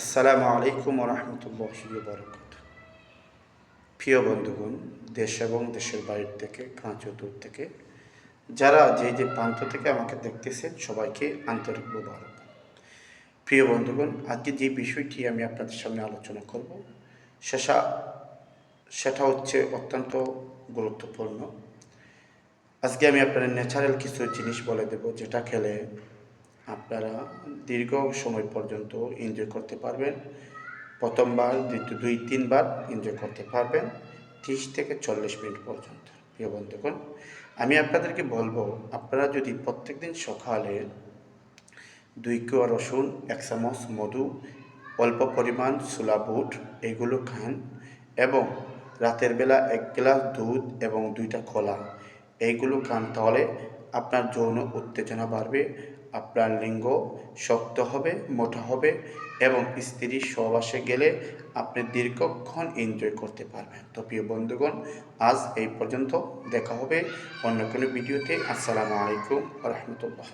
আসসালামু আলাইকুম রহমতুল্লাহ বরকত প্রিয় বন্ধুগণ, দেশ এবং দেশের বাইরে থেকে কাঁচ দূর থেকে, যারা যে যে প্রান্ত থেকে আমাকে দেখতেছেন, সবাইকে আন্তরিক মুবারক। প্রিয় বন্ধুগণ, আজকে যে বিষয়টি আমি আপনাদের সামনে আলোচনা করব সেটা সেটা হচ্ছে অত্যন্ত গুরুত্বপূর্ণ। আজকে আমি আপনাদের ন্যাচারাল কিছু জিনিস বলে দেব, যেটা খেলে আপনারা দীর্ঘ সময় পর্যন্ত এনজয় করতে পারবেন। প্রথমবার, দ্বিতীয়, দুই, তিনবার এনজয় করতে পারবেন। তিরিশ থেকে চল্লিশ মিনিট পর্যন্ত, প্রিয় বন্ধুগণ। আমি আপনাদেরকে বলব, আপনারা যদি প্রত্যেকদিন সকালে দুই কোয়া রসুন, এক চামচ মধু, অল্প পরিমাণ ছোলা বুট এগুলো খান এবং রাতের বেলা এক গ্লাস দুধ এবং দুইটা কলা এইগুলো খান তাহলে আপনার যৌন উত্তেজনা বাড়বে আপনার লিঙ্গ শক্ত হবে, মোটা হবে এবং স্ত্রীর সহবাসে গেলে আপনি দীর্ঘক্ষণ এনজয় করতে পারবেন। তো প্রিয় বন্ধুগণ, আজ এই পর্যন্ত দেখা হবে অন্য কোনো ভিডিওতে। আসসালামু আলাইকুম রহমতুল্লাহ।